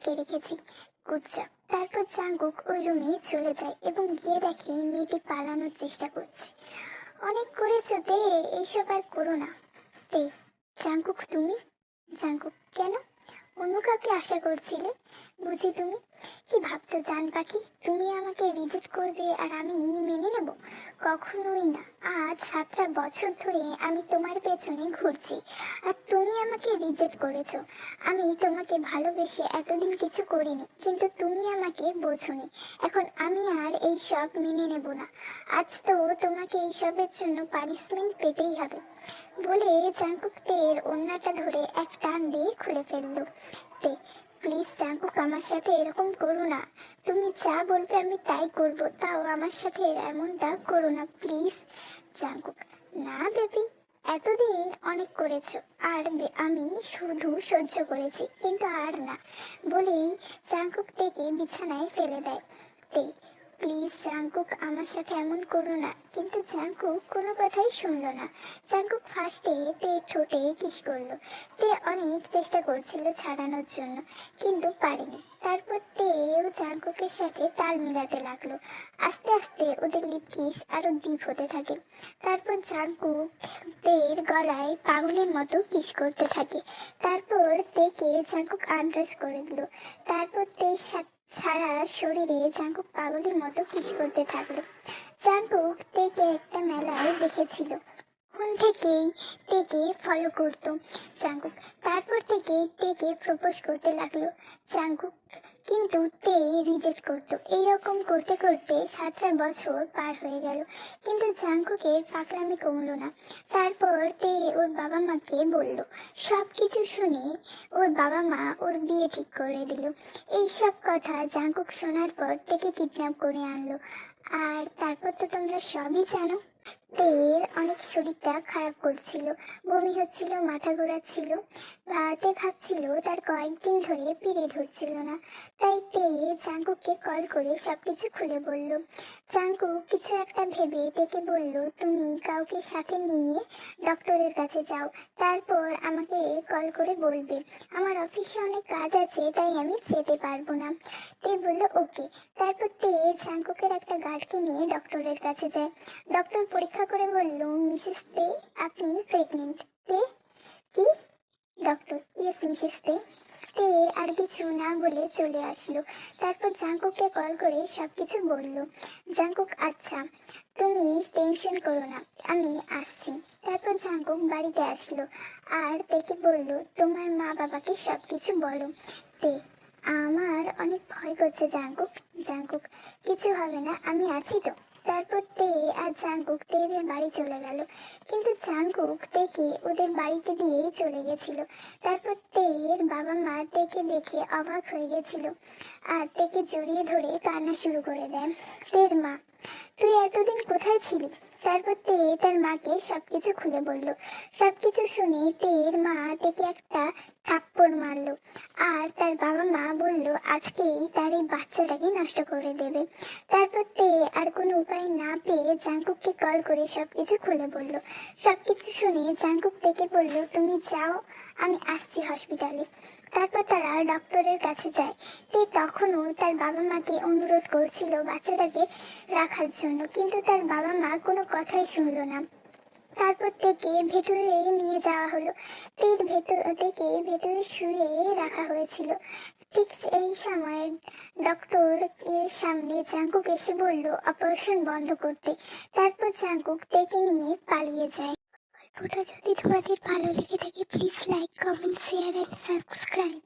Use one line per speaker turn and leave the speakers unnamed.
আটকে রেখেছি। কুচ্চা তারপর জাঙ্গুক ওই রুমে চলে যায় এবং গিয়ে দেখে মেয়েটি পালানোর চেষ্টা করছে। অনেক করেছ দে, এইসব আর করো না। দে, জাঙ্গুক তুমি? জাঙ্গুক কেন? অন্য কাউকে আশা করছিলে? বুঝি তুমি? কি ভাবছ জান পাখি? তুমি আমাকে রিজেক্ট করবে আর আমি মেনে নেব? কখনোই না। আজ সাতটা বছর ধরে আমি তোমার পেছনে ঘুরছি আর তুমি আমাকে রিজেক্ট করেছ। আমি তোমাকে ভালোবেসে এতদিন কিছু করিনি, কিন্তু তুমি আমাকে বোঝোনি। এখন আমি আর এই সব মেনে নেব না। আজ তো তোমাকে এইসবের জন্য পানিশমেন্ট পেতেই হবে। বলে জাঙ্কুক তের ধরে এক টান দিয়ে খুলে ফেলল। তে প্লিজ জাঙ্কুক, আমার সাথে এরকম করো না। তুমি যা বলবে আমি তাই করব, তাও আমার সাথে এমনটা করো না, প্লিজ। জাঙ্কুক, না বেবি, এতদিন অনেক করেছ, আর আমি শুধু সহ্য করেছি, কিন্তু আর না। বলেই চাঙ্কুক থেকে বিছানায় ফেলে দেয়। প্লিজ জাঙ্কুক আমার সাথে এমন করো না। কিন্তু জাঙ্কুক কোনো কথাই শুনলো না। জাঙ্কুক ফার্স্টে তে ঠোঁটে কিস করল। তে অনেক চেষ্টা করছিল ছাড়ানোর জন্য, কিন্তু পারেনি। তারপর তেও জাঙ্কুকের সাথে তাল মিলাতে লাগল। আস্তে আস্তে ওদের লিপ কিস আরও ডিপ হতে থাকে। তারপর জাঙ্কুক তের গলায় পাগলের মতো কিস করতে থাকে। তারপর তেকে জাঙ্কুক আন্ড্রেস করে দিল। তারপর তের সাথে সারা শরীরে জাঙ্কুক পাগলের মতো কিস করতে থাকল। জাঙ্কুক থেকে একটা মেলায় দেখেছিল। ফোন থেকেই তেকে ফলো করতো জাঙ্কুক। তারপর থেকে তেকে প্রপোজ করতে লাগল জাঙ্কুক। কিন্তু তে রিজেক্ট করতো। এইরকম করতে করতে সাতটা বছর পার হয়ে গেল। কিন্তু জাঙ্কুকের পাকলামি কমলো না। তারপর তে ওর বাবা মাকে বলল সব কিছু শুনে ওর বাবা মা ওর বিয়ে ঠিক করে দিল। এই সব কথা জাঙ্কুক শোনার পর থেকে কিডন্যাপ করে আনলো। আর তারপর তো তোমরা সবই জানো। তের অনেক শরীরটা খারাপ করছিল, বমি হচ্ছিল, মাথা ঘোরাচ্ছিল তে ভাবছিল তার কয়েকদিন ধরে পিরিয়ড হচ্ছিল না। তাই তে জাঙ্কুককে কল করে সবকিছু খুলে বলল জাঙ্কুক কিছু একটা ভেবে তেকে বলল, তুমি কাউকে সাথে নিয়ে ডক্টরের কাছে যাও। তারপর আমাকে কল করে বলবে, আমার অফিসে অনেক কাজ আছে, তাই আমি যেতে পারব না। তে বলল, ওকে। তারপর তে জাঙ্কুকের একটা গার্ডকে নিয়ে ডক্টরের কাছে যায়। ডক্টর পরীক্ষা করে বলল মিসেস তে আপনি প্রেগনেন্ট তে কি? ডক্টর ইয়েস মিসেস তে। তে আর কিছু না বলে চলে আসলো। তারপর জাঙ্কুককে কল করে সব কিছু বলল। জাঙ্কুক আচ্ছা তুমি টেনশন করো না, আমি আসছি। তারপর জাঙ্কুক বাড়িতে আসলো আর তেকে বলল, তোমার মা বাবাকে সব কিছু বলো। তে, আমার অনেক ভয় করছে জাঙ্কুক জাঙ্কুক, কিছু হবে না, আমি আছি তো। তারপর তে আর জাঙ্গুক তেদের বাড়ি চলে গেল। কিন্তু জাঙ্গুক তেকে ওদের বাড়িতে দিয়ে চলে গেছিল। তারপর তের বাবা মা তেকে দেখে অবাক হয়ে গেছিল আর তেকে জড়িয়ে ধরে কান্না শুরু করে দেন তের মা, তুই এতদিন কোথায় ছিলি? তারপর তে তার মাকে সবকিছু খুলে বলল। সবকিছু শুনে তের মা তেকে একটা থাপ্পড় মারলো। আর তার বাবা মা বলল আজকেই তার এই বাচ্চাটাকে নষ্ট করে দেবে। তারপর তে আর কোনো উপায় না পেয়ে জাঙ্কুককে কল করে সবকিছু খুলে বলল। সবকিছু শুনে জাঙ্কুক থেকে বলল, তুমি যাও আমি আসছি হসপিটালে তারপর তারা ডক্টরের কাছে যায়। তে তখনও তার বাবা মাকে অনুরোধ করছিল বাচ্চাটাকে রাখার জন্য, কিন্তু তার বাবা মা কোনো কথাই শুনলো না। তারপর থেকে ভেতরে নিয়ে যাওয়া হলো। তের ভেতর থেকে ভেতরে শুয়ে রাখা হয়েছিল। ঠিক এই সময় ডক্টর এর সামনে জাঙ্কুক এসে বলল অপারেশন বন্ধ করতে। তারপর জাঙ্কুক তেকে নিয়ে পালিয়ে যায়। গল্পটা যদি তোমাদের ভালো লেগে থাকে please like comment share and subscribe